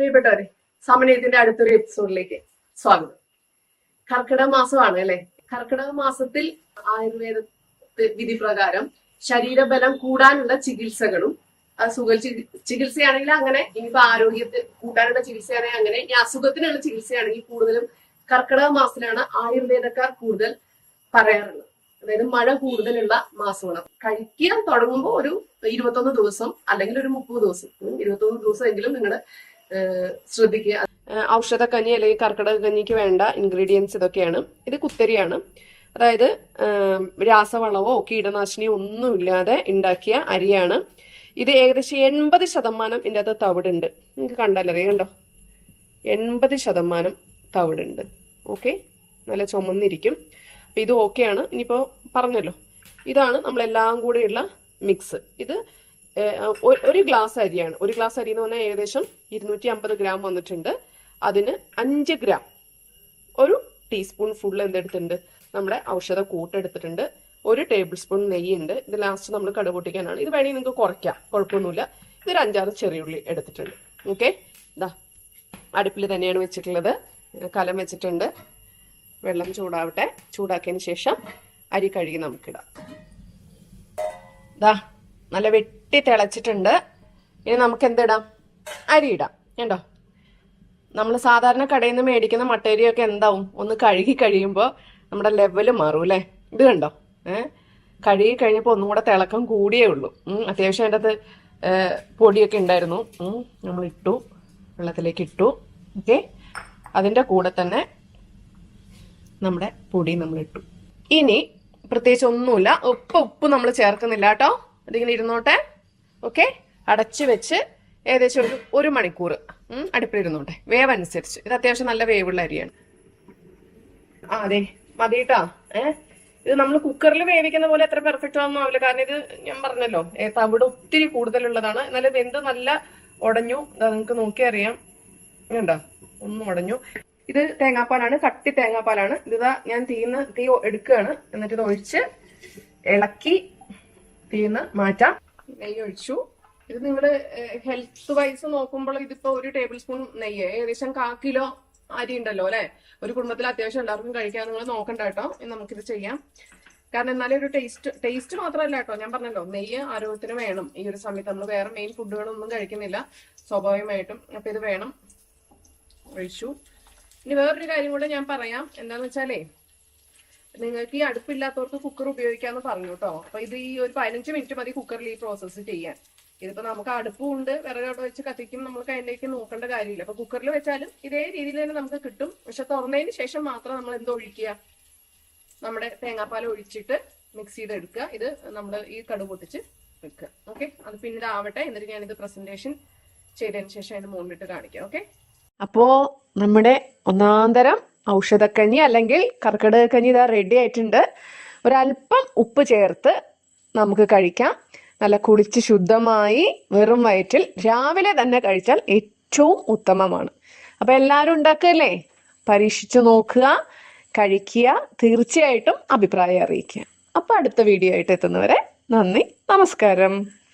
പ്രിയപ്പെട്ടവരെ സമനയത്തിന്റെ അടുത്തൊരു എപ്പിസോഡിലേക്ക് സ്വാഗതം. കർക്കിടക മാസമാണ് അല്ലെ? കർക്കിടക മാസത്തിൽ ആയുർവേദ വിധി പ്രകാരം ശരീരബലം കൂടാനുള്ള ചികിത്സകളും സുഖ ചികിത്സയാണെങ്കിൽ അങ്ങനെ ഇനിയിപ്പോ ആരോഗ്യത്തിൽ കൂട്ടാനുള്ള ചികിത്സയാണെങ്കിൽ അങ്ങനെ ഇനി അസുഖത്തിനുള്ള ചികിത്സയാണെങ്കിൽ കൂടുതലും കർക്കിടക മാസത്തിലാണ് ആയുർവേദക്കാർ കൂടുതൽ പറയാറുള്ളത്. അതായത് മഴ കൂടുതലുള്ള മാസമാണ്. കഴിക്കാൻ തുടങ്ങുമ്പോൾ ഒരു ഇരുപത്തൊന്ന് ദിവസം അല്ലെങ്കിൽ ഒരു മുപ്പത് ദിവസം ഇരുപത്തൊന്ന് ദിവസമെങ്കിലും നിങ്ങൾ ശ്രദ്ധിക്കുക. ഔഷധ കഞ്ഞി അല്ലെങ്കിൽ കർക്കിടക കഞ്ഞിക്ക് വേണ്ട ഇൻഗ്രീഡിയൻസ് ഇതൊക്കെയാണ്. ഇത് കുത്തരിയാണ്. അതായത് രാസവളവോ കീടനാശിനിയോ ഒന്നുമില്ലാതെ ഉണ്ടാക്കിയ അരിയാണ്. ഇത് ഏകദേശം എൺപത് ശതമാനം ഇതിന്റെ അകത്ത് തവിടുണ്ട്. നിങ്ങൾക്ക് കണ്ടാലറിയാം കണ്ടോ? എൺപത് ശതമാനം തവിടുണ്ട്. ഓക്കെ? നല്ല ചുമന്നിരിക്കും. അപ്പം ഇത് ഓക്കെയാണ്. ഇനിയിപ്പോൾ പറഞ്ഞല്ലോ. ഇതാണ് നമ്മളെല്ലാം കൂടെയുള്ള മിക്സ്. ഇത് ഒരു ഗ്ലാസ് അരിയാണ്. ഒരു ഗ്ലാസ് അരി എന്ന് പറഞ്ഞാൽ ഏകദേശം ഇരുന്നൂറ്റി അമ്പത് ഗ്രാം വന്നിട്ടുണ്ട്. അതിന് അഞ്ച് ഗ്രാം ഒരു ടീസ്പൂൺ ഫുൾ എന്തെടുത്തിട്ടുണ്ട്. നമ്മുടെ ഔഷധ കൂട്ടെടുത്തിട്ടുണ്ട് ഒരു ടേബിൾ സ്പൂൺ നെയ്യുണ്ട്. ഇത് ലാസ്റ്റ് നമ്മൾ കടുക് പൊട്ടിക്കാനാണ്. ഇത് വേണമെങ്കിൽ നിങ്ങൾക്ക് കുറയ്ക്കാം. കുഴപ്പമൊന്നുമില്ല. ഇതൊരു അഞ്ചാറ് ചെറിയുള്ളി എടുത്തിട്ടുണ്ട്. ഓക്കെ ഇതാ അടുപ്പിൽ തന്നെയാണ് വെച്ചിട്ടുള്ളത്. കലം വെച്ചിട്ടുണ്ട്. വെള്ളം ചൂടാവട്ടെ. ചൂടാക്കിയതിന് ശേഷം അരി കഴുകി നമുക്കിടാം. ഇതാ നല്ല വെട്ടി തിളച്ചിട്ടുണ്ട് ഇനി നമുക്ക് എന്തിടാം അരി ഇടാം കണ്ടോ? നമ്മൾ സാധാരണ കടയിൽ നിന്ന് മേടിക്കുന്ന മട്ടേരിയൊക്കെ എന്താവും? ഒന്ന് കഴുകി കഴിയുമ്പോൾ നമ്മുടെ ലെവൽ മാറും അല്ലേ? ഇത് കണ്ടോ? ഏഹ് കഴുകി കഴിഞ്ഞപ്പോൾ ഒന്നും കൂടെ തിളക്കം കൂടിയേ ഉള്ളൂ. അത്യാവശ്യം അതിന്റെ അകത്ത് പൊടിയൊക്കെ ഉണ്ടായിരുന്നു. നമ്മൾ ഇട്ടു. വെള്ളത്തിലേക്ക് ഇട്ടു. ഓക്കെ? അതിന്റെ കൂടെ തന്നെ നമ്മുടെ പൊടി നമ്മൾ ഇട്ടു. ഇനി പ്രത്യേകിച്ച് ഒന്നുമില്ല. ഉപ്പ് ഉപ്പ് നമ്മൾ ചേർക്കുന്നില്ല കേട്ടോ. അതിങ്ങനെ ഇരുന്നോട്ടെ. ഓക്കെ അടച്ചു വെച്ച് ഏകദേശം ഒരു ഒരു മണിക്കൂർ അടുപ്പിലിരുന്നോട്ടെ. വേവ് അനുസരിച്ച്. ഇത് അത്യാവശ്യം നല്ല വേവുള്ള അരിയാണ്. ആ അതെ. മതി കേട്ടോ ഏഹ് ഇത് നമ്മൾ കുക്കറിൽ വേവിക്കുന്ന പോലെ എത്ര പെർഫെക്റ്റ് ആണെന്നും ആവില്ല. കാരണം ഇത് ഞാൻ പറഞ്ഞല്ലോ തവിട് ഒത്തിരി കൂടുതലുള്ളതാണ്. എന്നാലും എന്ത് നല്ല ഉടഞ്ഞു. നിങ്ങൾക്ക് നോക്കി അറിയാം. കണ്ടോ ഒന്നും ഉടഞ്ഞു. ഇത് തേങ്ങാപ്പാലാണ്. കട്ടി തേങ്ങാപ്പാലാണ്. ഇതാ ഞാൻ തീന്ന് തീ എടുക്കുകയാണ്. എന്നിട്ട് ഇത് ഒഴിച്ച് ഇളക്കി തീന്ന് മാറ്റാം. നെയ്യ് ഒഴിച്ചു. ഇത് നിങ്ങൾ ഹെൽത്ത് വൈസ് നോക്കുമ്പോൾ ഇതിപ്പോ ഒരു ടേബിൾ സ്പൂൺ നെയ്യ് ഏകദേശം കാ കിലോ അരി ഉണ്ടല്ലോ അല്ലെ? ഒരു കുടുംബത്തിൽ അത്യാവശ്യം എല്ലാവർക്കും കഴിക്കാൻ നിങ്ങൾ നോക്കണ്ട കേട്ടോ. ഇന്ന് നമുക്കിത് ചെയ്യാം. കാരണം എന്നാലേ ഒരു ടേസ്റ്റ് ടേസ്റ്റ് മാത്രമല്ല കേട്ടോ. ഞാൻ പറഞ്ഞല്ലോ നെയ്യ് ആരോഗ്യത്തിന് വേണം. ഈ ഒരു സമയത്ത് നമ്മൾ വേറെ മെയിൻ ഫുഡുകളൊന്നും കഴിക്കുന്നില്ല. സ്വാഭാവികമായിട്ടും അപ്പൊ ഇത് വേണം. ഒഴിച്ചു. ഇനി വേറൊരു കാര്യം കൂടെ ഞാൻ പറയാം. എന്താന്ന് വെച്ചാലേ നിങ്ങൾക്ക് ഈ അടുപ്പില്ലാത്തവർക്ക് കുക്കർ ഉപയോഗിക്കാന്ന് പറഞ്ഞു കേട്ടോ അപ്പൊ ഇത് ഈ ഒരു പതിനഞ്ച് മിനിറ്റ് മതി കുക്കറിൽ ഈ പ്രോസസ്സ് ചെയ്യാൻ. ഇതിപ്പോ നമുക്ക് അടുപ്പും ഉണ്ട്. വിറകവിടെ വെച്ച് കത്തിക്കും. നമുക്ക് അതിലേക്ക് നോക്കേണ്ട കാര്യമില്ല. അപ്പൊ കുക്കറിൽ വെച്ചാലും ഇതേ രീതിയിൽ തന്നെ നമുക്ക് കിട്ടും. പക്ഷെ തുറന്നതിന് ശേഷം മാത്രം നമ്മൾ എന്തോ ഒഴിക്കുക? നമ്മുടെ തേങ്ങാപ്പാൽ ഒഴിച്ചിട്ട് മിക്സ് ചെയ്തെടുക്കുക. ഇത് നമ്മൾ ഈ കടു പൊട്ടിച്ച് വെക്കുക. ഓക്കെ അത് പിന്നീട് ആവട്ടെ. എന്നിട്ട് ഞാനിത് പ്രസന്റേഷൻ ചെയ്തതിന് ശേഷം അതിന് മുകളിലിട്ട് കാണിക്കാം. ഓക്കെ അപ്പോ നമ്മുടെ ഒന്നാന്തരം ഔഷധക്കഞ്ഞി അല്ലെങ്കിൽ കർക്കിടക കഞ്ഞി ഇതാ റെഡി ആയിട്ടുണ്ട്. ഒരല്പം ഉപ്പ് ചേർത്ത് നമുക്ക് കഴിക്കാം. നല്ല കുളിച്ച് ശുദ്ധമായി വെറും വയറ്റിൽ രാവിലെ തന്നെ കഴിച്ചാൽ ഏറ്റവും ഉത്തമമാണ്. അപ്പൊ എല്ലാവരും ഉണ്ടാക്കല്ലേ? പരീക്ഷിച്ചു നോക്കുക കഴിക്കുക തീർച്ചയായിട്ടും അഭിപ്രായം അറിയിക്കുക. അപ്പൊ അടുത്ത വീഡിയോ ആയിട്ട് എത്തുന്നവരെ നന്ദി നമസ്കാരം.